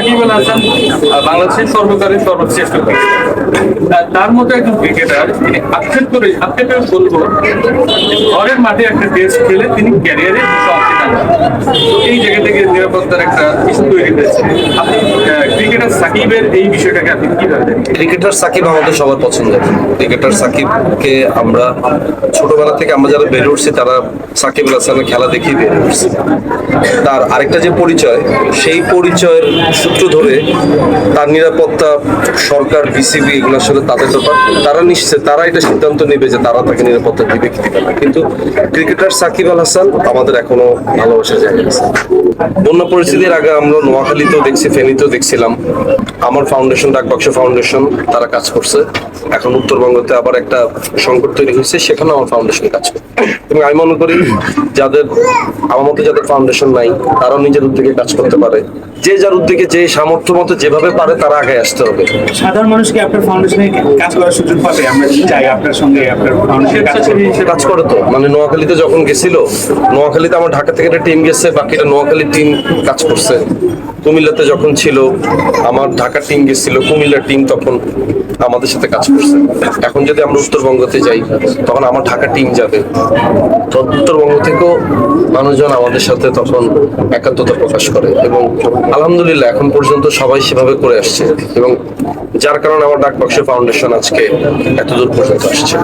সাকিব আল হাসান বাংলাদেশের সর্বকালের সর্বশ্রেষ্ঠ তার মতো একজন ক্রিকেটার তিনি আক্ষেপ করে আক্ষেপে বলব, ঘরের মাঠে একটা টেস্ট খেলে তিনি ক্যারিয়ারে সমাপ্তি এই জায়গা থেকে নিরাপত্তার একটা ইস্যু তৈরি হয়েছে। আপনি ক্রিকেটার সাকিবের এই বিষয়টাকে আপনি কীভাবে ক্রিকেটার সাকিব আমাদের সবার পছন্দের। ক্রিকেটার সাকিবকে আমরা ছোটবেলা থেকে আমরা যারা বেড়ে উঠছি তারা সাকিব হাসানের খেলা বেড়ে উঠছি তার আরেকটা যে পরিচয়, সেই পরিচয়ের সূত্র ধরে তার নিরাপত্তা সরকার, বিসিবি এগুলোর সাথে তাদের ব্যাপার তারা নিশ্চিত, তারা এটা সিদ্ধান্ত নেবে যে তারা তাকে নিরাপত্তা দিবে কি দিবে না। কিন্তু ক্রিকেটার সাকিব আল হাসান আমাদের এখনও ভালোবাসা জায়গা আছে। বন্যা পরিস্থিতির আগে আমরা নোয়াখালীতেও দেখছি ফেনীতেও দেখছিলাম। আমার ফাউন্ডেশন ডাকবাক্স ফাউন্ডেশন তারা কাজ করছে। এখন উত্তরবঙ্গতে আবার একটা সংকট তৈরি হয়েছে সেখানে আমার ফাউন্ডেশন কাজ করে। এবং আমি মনে করি যাদের আমার মতো যাদের ফাউন্ডেশন নাই তারাও নিজের উদ্যোগে কাজ করতে পারে। যে যার উদ্যোগে যে সামর্থ্য মতো যেভাবে পারে তারা আগে আসতে হবে। সাধারণ মানুষকে আপনার ফাউন্ডেশনে কাজ করার সুযোগ পাবে? আমরা চাই আপনার সঙ্গে আপনার ফাউন্ডেশনে কাজ করব সে কাজ করে তো। মানে নোয়াখালীতে যখন গেছিল নোয়াখালীতে আমার ঢাকা থেকে একটা টিম গেছে বাকিটা নোয়াখালী টিম কাজ করছে। কুমিল্লাতে যখন ছিল, আমার ঢাকা টিম গেছিল, কুমিল্লার টিম তখন আমাদের সাথে কাজ করছে। এখন যদি আমরা উত্তরবঙ্গতে যাই, তখন আমার ঢাকা টিম যাবে। তো উত্তরবঙ্গ থেকেও মানুষজন আমাদের সাথে তখন একাত্মতা প্রকাশ করে এবং আলহামদুলিল্লাহ এখন পর্যন্ত সবাই সেভাবে করে আসছে এবং যার কারণে আমার ডাকবাক্স ফাউন্ডেশন আজকে এত দূর পর্যন্ত আসছে।